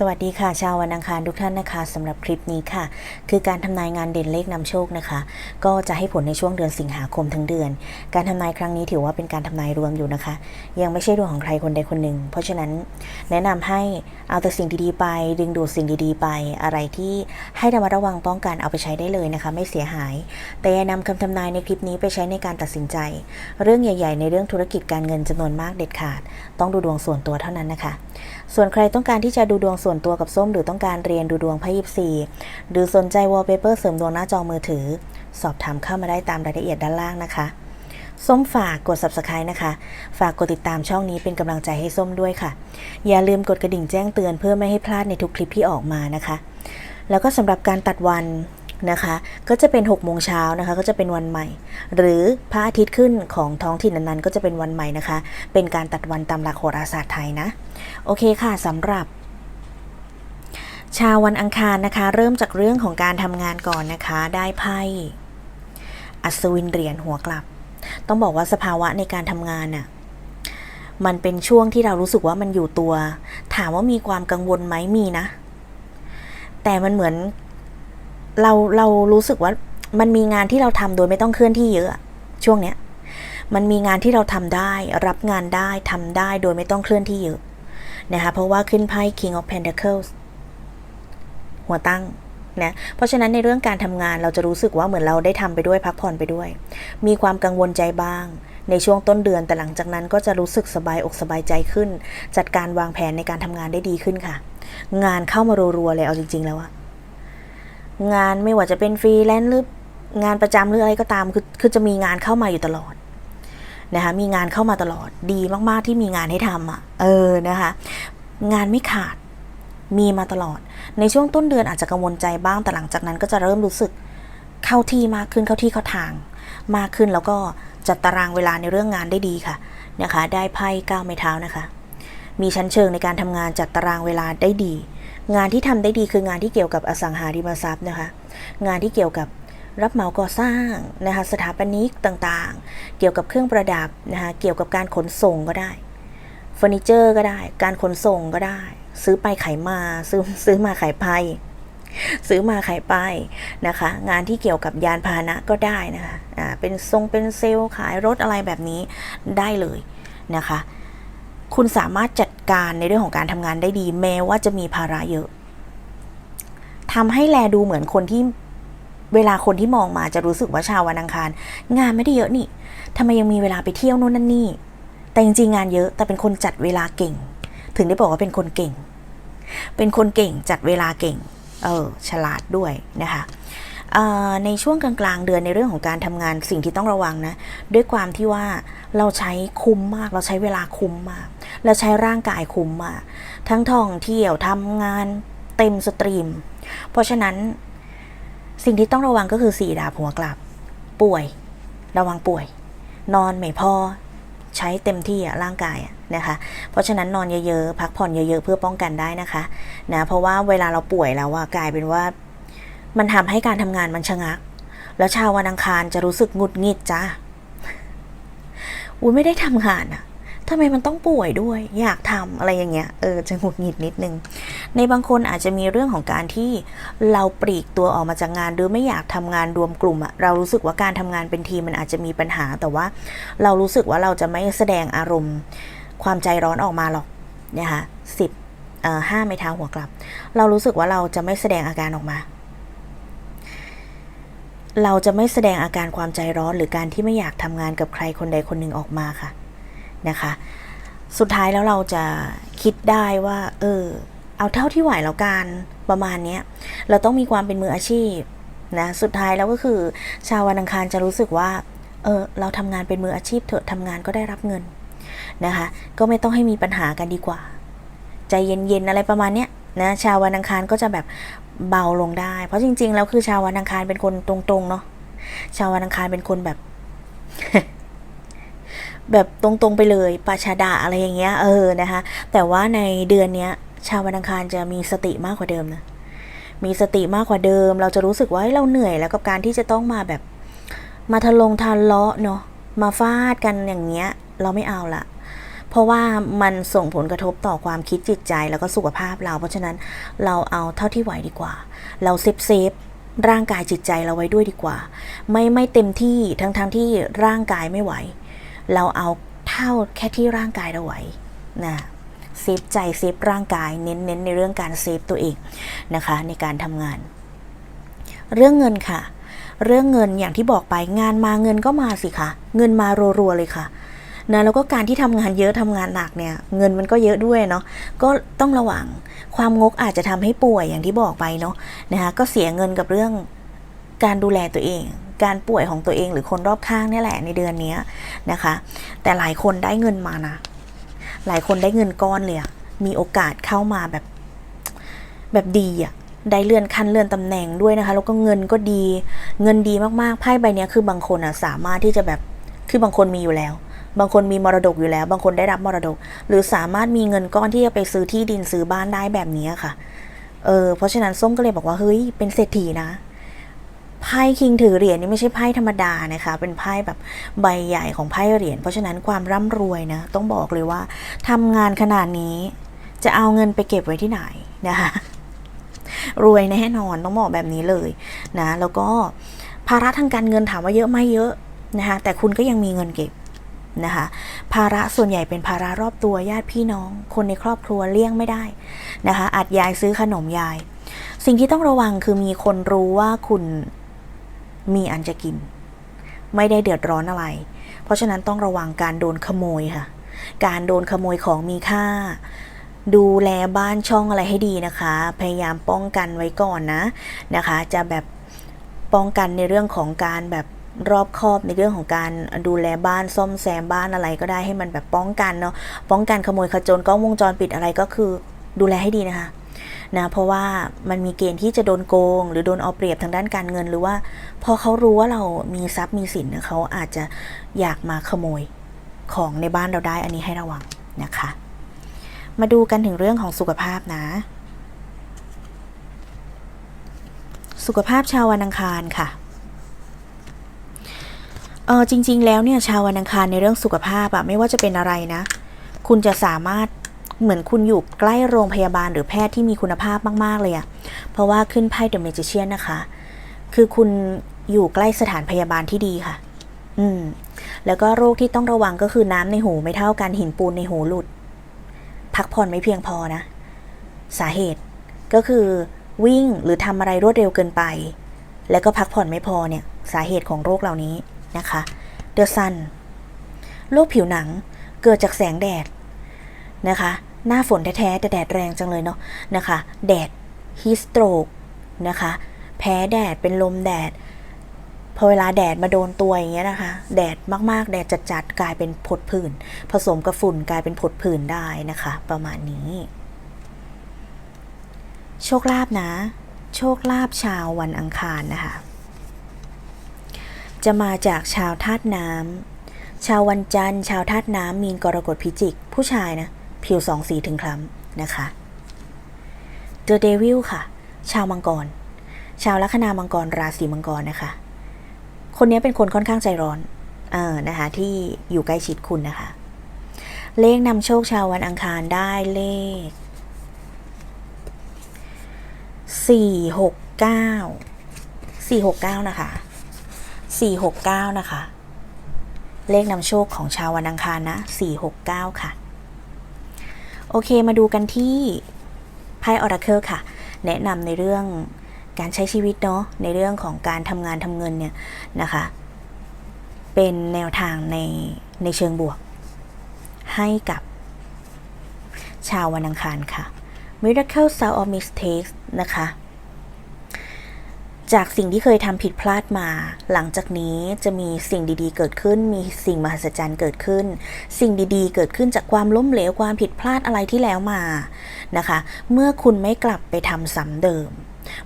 สวัสดีค่ะชาววันอังคารทุกท่านนะคะสำหรับคลิปนี้ค่ะ คือการทำนายงานเด่นเลขนำโชคนะคะ ก็จะให้ผลในช่วงเดือนสิงหาคมทั้งเดือน การทำนายครั้งนี้ถือว่าเป็นการทำนายรวมอยู่นะคะ ยังไม่ใช่ดวงของใครคนใดคนหนึ่ง เพราะฉะนั้นแนะนำให้เอาแต่สิ่งดีๆไป ดึงดูดสิ่งดีๆ ไปอะไรที่ให้ระมัดระวังป้องกันเอาไปใช้ได้เลยนะคะ ไม่เสียหาย แต่อย่านำคำทำนายในคลิปนี้ไปใช้ในการตัดสินใจ เรื่องใหญ่ ๆ ในเรื่องธุรกิจการเงินจำนวนมากเด็ดขาด ต้องดูดวงส่วนตัวเท่านั้นนะคะ ส่วนใครต้องการที่จะดูดวงส่วนตัวกับส้มหรือต้องการเรียนดูดวงไพ่ยิปซีหรือสนใจวอลเปเปอร์เสริมดวงหน้าจอมือถือ สอบถามเข้ามาได้ตามรายละเอียดด้านล่างนะคะ ส้มฝากกด subscribe นะคะ ฝากกดติดตามช่องนี้เป็นกำลังใจให้ส้มด้วยค่ะ อย่าลืมกดกระดิ่งแจ้งเตือนเพื่อไม่ให้พลาดในทุกคลิปที่ออกมานะคะ แล้วก็สำหรับการตัดวันนะคะก็จะเป็น6โมงเช้านะคะก็จะเป็นวันใหม่ หรือพระอาทิตย์ขึ้นของท้องถิ่นนั้นๆ ก็จะเป็นวันใหม่นะคะ เป็นการตัดวันตามหลักโหราศาสตร์ไทยนะ โอเคค่ะสำหรับ ชาววันอังคารนะคะ เริ่มจากเรื่องของการทำงานก่อนนะคะ ได้ไพ่อัศวินเหรียญหัวกลับ ต้องบอกว่าสภาวะในการทำงานน่ะมันเป็นช่วงที่เรารู้สึกว่ามันอยู่ตัว ถามว่ามีความกังวลไหมมีนะ แต่มันเหมือน เราเรารู้สึกว่ามันมีงานที่เราทำโดยไม่ต้องเคลื่อนที่เยอะอะช่วงเนี้ย มันมีงานที่เราทำได้ รับงานได้ทำได้โดยไม่ต้องเคลื่อนที่เยอะนะคะเพราะว่าขึ้นไพ่ King of Pentacles หัวตั้งนะเพราะฉะนั้นในเรื่องการทำงานเราจะรู้สึกว่าเหมือนเราได้ทำไปด้วยพักผ่อนไปด้วย มีความกังวลใจบ้าง ในช่วงต้นเดือนแต่หลังจากนั้นก็จะรู้สึกสบายอกสบายใจขึ้น จัดการวางแผนในการทำงานได้ดีขึ้นค่ะ งานเข้ามารัวๆเลยเอาจริง ๆ แล้วอะงานไม่ว่าจะเป็นฟรีแลนซ์หรืองานประจำหรืออะไรก็ตามคือคือจะมีงานเข้ามาอยู่ตลอดนะคะมีงานเข้ามาตลอดดีมากๆที่มีงานให้ทำอะเออนะคะงานไม่ขาด มีมาตลอด ในช่วงต้นเดือนอาจจะกังวลใจบ้าง แต่หลังจากนั้นก็จะเริ่มรู้สึกเข้าที่มากขึ้นเข้าที่เข้าทาง มากขึ้นแล้วก็จัดตารางเวลาในเรื่องงานได้ดีค่ะนะคะ ได้ไพ่ก้าวไม้เท้านะคะ มีชั้นเชิงในการทำงานจัดตารางเวลาได้ดี งานที่ทำได้ดีคืองานที่เกี่ยวกับอสังหาริมทรัพย์นะคะ งานที่เกี่ยวกับรับเหมาก่อสร้างนะคะสถาปนิกต่างๆ เกี่ยวกับเครื่องประดับนะคะเกี่ยวกับการขนส่งก็ได้เฟอร์นิเจอร์ก็ได้ การขนส่งก็ได้ ซื้อไปขายมาซื้อซื้อมาขายไป ซื้อมาขายไปนะคะ งานที่เกี่ยวกับยานพาหนะก็ได้นะคะอ่าเป็นทรงเป็นเซลล์ขายรถอะไรแบบนี้ได้เลยนะคะ คุณสามารถจัดการในเรื่องของการทำงานได้ดี แม้ว่าจะมีภาระเยอะทำให้แลดูเหมือนคนที่เวลาคนที่มองมาจะรู้สึกว่าชาววันอังคาร งานไม่ได้เยอะนี่ทำไมยังมีเวลาไปเที่ยวโน่นนั่นนี่ แต่จริงๆงานเยอะแต่เป็นคนจัดเวลาเก่ง ถึงได้บอกว่าเป็นคนเก่ง เป็นคนเก่งจัดเวลาเก่ง เออฉลาดด้วยนะคะออในช่วงกลางๆเดือนในเรื่องของการทำงานสิ่งที่ต้องระวังนะ ด้วยความที่ว่าเราใช้คุ้มมาก เราใช้เวลาคุ้มมาก เราใช้ร่างกายคุ้มมาก ทั้งท่องเที่ยวทำงานเต็มสตรีม เพราะฉะนั้นสิ่งที่ต้องระวังก็คือสี่ดาบหัวกลับ ป่วย ระวังป่วย นอนไม่พอ ใช้เต็มที่อะร่างกายอะนะคะ เพราะฉะนั้นนอนเยอะๆ พักผ่อนเยอะๆ เพื่อป้องกันได้นะคะนะเพราะว่าเวลาเราป่วยแล้วอะกลายเป็นว่า มันทำให้การทำงานมันชะงัก แล้วชาววันอังคารจะรู้สึกหงุดหงิดจ้าอุ้ยไม่ได้ทำงานอะทำไมมันต้องป่วยด้วย อยากทำอะไรอย่างเงี้ย เออ จะหงุดหงิดนิดนึง ในบางคนอาจจะมีเรื่องของการที่เราปลีกตัวออกมาจากงาน หรือไม่อยากทำงานรวมกลุ่มอะเรารู้สึกว่าการทำงานเป็นทีมมันอาจจะมีปัญหา แต่ว่าเรารู้สึกว่าเราจะไม่แสดงอารมณ์ ความใจร้อนออกมาหรอกนะคะสิบห้าไม้เท้าหัวกลับ เรารู้สึกว่าเราจะไม่แสดงอาการออกมา เราจะไม่แสดงอาการความใจร้อนหรือการที่ไม่อยากทำงานกับใครคนใดคนหนึ่งออกมาค่ะนะคะ สุดท้ายแล้วเราจะคิดได้ว่า เออ เอาเท่าที่ไหวแล้วกันประมาณนี้เราต้องมีความเป็นมืออาชีพนะสุดท้ายแล้วก็คือ ชาววันอังคารจะรู้สึกว่าเออเราทำงานเป็นมืออาชีพเถอะทำงานก็ได้รับเงินนะคะก็ไม่ต้องให้มีปัญหากันดีกว่า ใจเย็นๆอะไรประมาณเนี้ยนะชาววันอังคารก็จะแบบเบาลงได้ เพราะจริง ๆ แล้วคือชาววันอังคารเป็นคนตรงๆเนาะชาววันอังคารเป็นคนแบบ แบบตรงๆไปเลยปาชาดาอะไรอย่างเงี้ยเออนะคะแต่ว่าในเดือนเนี้ย ชาววันอังคารจะมีสติมากกว่าเดิมนะ มีสติมากกว่าเดิม เราจะรู้สึกว่าเราเหนื่อยแล้วกับการที่จะต้องมาแบบ มาทะลงทะเลาะเนาะ มาฟาดกันอย่างเงี้ย เราไม่เอาละเพราะว่ามันส่งผลกระทบต่อความคิดจิตใจแล้วก็สุขภาพเรา เพราะฉะนั้นเราเอาเท่าที่ไหวดีกว่า เราเซฟเซฟร่างกายจิตใจเราไว้ด้วยดีกว่า ไม่ไม่เต็มที่ทั้งทั้งที่ร่างกายไม่ไหว เราเอาเท่าแค่ที่ร่างกายเราไหวนะ เซฟใจเซฟร่างกายเน้นเน้นในเรื่องการเซฟตัวเองนะคะในการทำงาน เรื่องเงินค่ะ เรื่องเงินอย่างที่บอกไปงานมาเงินก็มาสิคะเงินมารัวๆเลยค่ะนะแล้วก็การที่ทำงานเยอะทำงานหนักเนี่ย เงินมันก็เยอะด้วยเนาะก็ต้องระวังความงกอาจจะทำให้ป่วยอย่างที่บอกไปเนาะนะคะก็เสียเงินกับเรื่องการดูแลตัวเอง การป่วยของตัวเองหรือคนรอบข้างนี่แหละในเดือนนี้นะคะ แต่หลายคนได้เงินมานะ หลายคนได้เงินก้อนเลยอะมีโอกาสเข้ามาแบบแบบดีอะได้เลื่อนขั้นเลื่อนตำแหน่งด้วยนะคะ แล้วก็เงินก็ดี เงินดีมากๆไพ่ใบนี้คือบางคนอะสามารถที่จะแบบคือบางคนมีอยู่แล้ว บางคนมีมรดกอยู่แล้ว บางคนได้รับมรดก หรือสามารถมีเงินก้อนที่จะไปซื้อที่ดินซื้อบ้านได้แบบนี้ค่ะเออเพราะฉะนั้นส้มก็เลยบอกว่าเฮ้ยเป็นเศรษฐีนะ ไพ่คิงถือเหรียญนี่ไม่ใช่ไพ่ธรรมดานะคะ เป็นไพ่แบบใบใหญ่ของไพ่เหรียญเพราะฉะนั้นความร่ำรวยนะต้องบอกเลยว่าทำงานขนาดนี้ จะเอาเงินไปเก็บไว้ที่ไหนนะคะรวยแน่นอนต้องบอกแบบนี้เลยนะแล้วก็ภาระทางการเงินถามว่าเยอะไหมเยอะนะคะแต่คุณก็ยังมีเงินเก็บนะคะภาระส่วนใหญ่เป็นภาระรอบตัวญาติพี่น้อง คนในครอบครัวเลี่ยงไม่ได้นะคะอาจยายซื้อขนมยาย สิ่งที่ต้องระวังคือมีคนรู้ว่าคุณ มีอันจะกิน ไม่ได้เดือดร้อนอะไร เพราะฉะนั้นต้องระวังการโดนขโมยค่ะ การโดนขโมยของมีค่า ดูแลบ้านช่องอะไรให้ดีนะคะ พยายามป้องกันไว้ก่อนนะนะคะ จะแบบป้องกันในเรื่องของการแบบรอบคอบในเรื่องของการดูแลบ้านซ่อมแซมบ้านอะไรก็ได้ให้มันแบบป้องกันเนาะป้องกันขโมยขจรกล้องวงจรปิดอะไรก็คือดูแลให้ดีนะคะ นะเพราะว่ามันมีเกณฑ์ที่จะโดนโกง หรือโดนเอาเปรียบทางด้านการเงิน หรือว่าพอเขารู้ว่าเรามีทรัพย์มีสินเขาอาจจะอยากมาขโมยของในบ้านเราได้อันนี้ให้ระวังนะคะ มาดูกันถึงเรื่องของสุขภาพนะ สุขภาพชาววันอังคารค่ะเออจริง ๆ แล้วเนี่ยชาววันอังคารในเรื่องสุขภาพอะไม่ว่าจะเป็นอะไรนะ คุณจะสามารถ เหมือนคุณอยู่ใกล้โรงพยาบาลหรือแพทย์ที่มีคุณภาพมาก ๆ เลยอะเพราะว่าขึ้นไพ่เดอะเมจิเชียนนะคะ คือคุณอยู่ใกล้สถานพยาบาลที่ดีค่ะ อืม แล้วก็โรคที่ต้องระวังก็คือน้ำในหูไม่เท่ากันหินปูนในหูหลุด พักผ่อนไม่เพียงพอนะ สาเหตุก็คือวิ่งหรือทำอะไรรวดเร็วเกินไป แล้วก็พักผ่อนไม่พอเนี่ย สาเหตุของโรคเหล่านี้นะคะเดอะซันโรคผิวหนังเกิดจากแสงแดดนะคะ หน้าฝนแท้ๆแต่แดดแรงจังเลยเนาะนะคะ แดดฮีสโตรกนะคะ แพ้แดดเป็นลมแดดพอเวลาแดดมาโดนตัวอย่างเงี้ยนะคะ แดดมากๆ แดดจัดๆ กลายเป็นผดผื่น ผสมกับฝุ่นกลายเป็นผดผื่นได้นะคะ ประมาณนี้ โชคลาภนะ โชคลาภชาววันอังคารนะคะ จะมาจากชาวธาตุน้ำชาววันจันทร์ชาวธาตุน้ำมีนกรกฎพิจิก ผู้ชายนะ ผิวสองสีถึงคล้ำนะคะ The Devil ค่ะ ชาวมังกร ชาวลัคนามังกรราศีมังกรนะคะ คนนี้เป็นคนค่อนข้างใจร้อนเออนะคะที่อยู่ใกล้ชิดคุณนะคะ เลขนำโชคชาววันอังคารได้เลขสี่หกเก้าสี่หกเก้านะคะสี่หกเก้านะคะ เลขนำโชคของชาววันอังคารนะสี่หกเก้าค่ะ โอเคมาดูกันที่ไพ่ออราเคิลค่ะ แนะนำในเรื่องการใช้ชีวิตเนาะในเรื่องของการทำงานทำเงินเนี่ยนะคะ เป็นแนวทางในในเชิงบวก ให้กับชาววันอังคารค่ะ Miracle Sound of Mistakes นะคะ จากสิ่งที่เคยทำผิดพลาดมา หลังจากนี้จะมีสิ่งดีๆ เกิดขึ้น มีสิ่งมหัศจรรย์เกิดขึ้น สิ่งดีๆ เกิดขึ้นจากความล้มเหลวความผิดพลาดอะไรที่แล้วมานะคะ เมื่อคุณไม่กลับไปทำซ้ำเดิม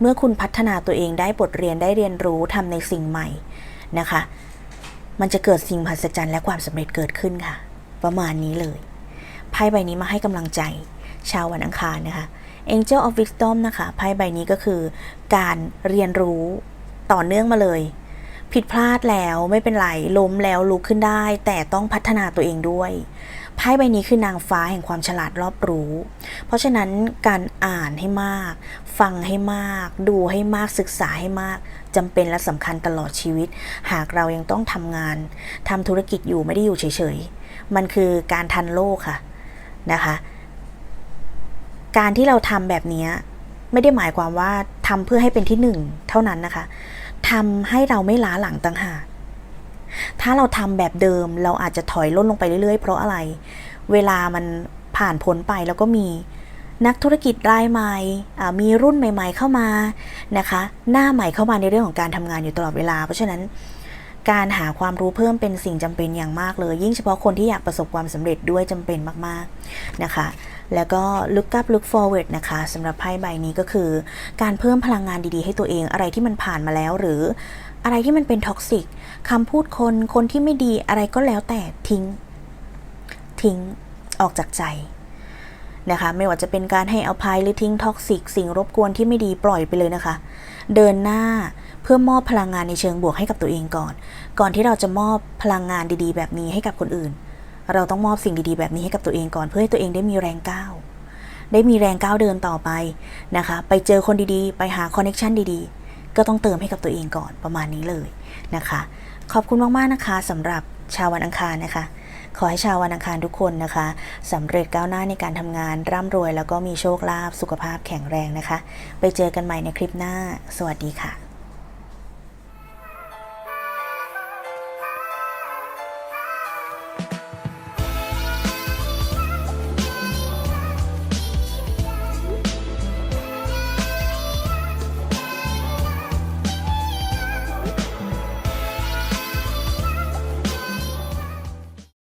เมื่อคุณพัฒนาตัวเองได้บทเรียนได้เรียนรู้ทำในสิ่งใหม่นะคะ มันจะเกิดสิ่งมหัศจรรย์และความสำเร็จเกิดขึ้นค่ะ ประมาณนี้เลยไพ่ใบนี้มาให้กำลังใจ ชาววันอังคารนะคะ Angel of Wisdom นะคะไพ่ใบนี้ก็คือการเรียนรู้ต่อเนื่องมาเลย ผิดพลาดแล้วไม่เป็นไรล้มแล้วลุกขึ้นได้ แต่ต้องพัฒนาตัวเองด้วยไพ่ใบนี้คือนางฟ้าแห่งความฉลาดรอบรู้ เพราะฉะนั้นการอ่านให้มาก ฟังให้มาก ดูให้มากศึกษาให้มากจำเป็นและสำคัญตลอดชีวิต หากเรายังต้องทำงานทำธุรกิจอยู่ไม่ได้อยู่เฉยๆ มันคือการทันโลกค่ะนะคะ การที่เราทำแบบนี้ไม่ได้หมายความว่าทำเพื่อให้เป็นที่หนึ่งเท่านั้นนะคะทำให้เราไม่ล้าหลังต่างหากถ้าเราทำแบบเดิมเราอาจจะถอยล่นลงไปเรื่อยๆ เพราะอะไร เวลามันผ่านพ้นไปแล้วก็มีนักธุรกิจรายใหม่ มีรุ่นใหม่ ๆ เข้ามานะคะ หน้าใหม่เข้ามาในเรื่องของการทำงานอยู่ตลอดเวลา เพราะฉะนั้นการหาความรู้เพิ่มเป็นสิ่งจำเป็นอย่างมากเลย ยิ่งเฉพาะคนที่อยากประสบความสำเร็จด้วยจำเป็นมากๆนะคะ แล้วก็ look up look forward นะคะสำหรับไพ่ใบนี้ก็คือ การเพิ่มพลังงานดีๆ ให้ตัวเองอะไรที่มันผ่านมาแล้วหรืออะไรที่มันเป็นท็อกซิกคำพูดคนคนที่ไม่ดีอะไรก็แล้วแต่ทิ้ง ทิ้งออกจากใจนะคะไม่ว่าจะเป็นการให้อภัยหรือทิ้งท็อกซิกสิ่งรบกวนที่ไม่ดีปล่อยไปเลยนะคะ เดินหน้าเพื่อมอบพลังงานในเชิงบวกให้กับตัวเองก่อน ก่อนที่เราจะมอบพลังงานดีๆ แบบนี้ให้กับคนอื่น เราต้องมอบสิ่งดีๆ แบบนี้ให้กับตัวเองก่อนเพื่อให้ตัวเองได้มีแรงก้าวได้มีแรงก้าวเดินต่อไปนะคะ ไปเจอคนดีๆ ไปหาคอนเน็ชันดีๆ ก็ต้องเติมให้กับตัวเองก่อนประมาณนี้เลยนะคะ ขอบคุณมากๆนะคะสำหรับชาววันอังคารนะคะ ขอให้ชาววันอังคารทุกคนนะคะสำเร็จก้าวหน้าในการทำงานร่ำรวย แล้วก็มีโชคลาภสุขภาพแข็งแรงนะคะ ไปเจอกันใหม่ในคลิปหน้า สวัสดีค่ะ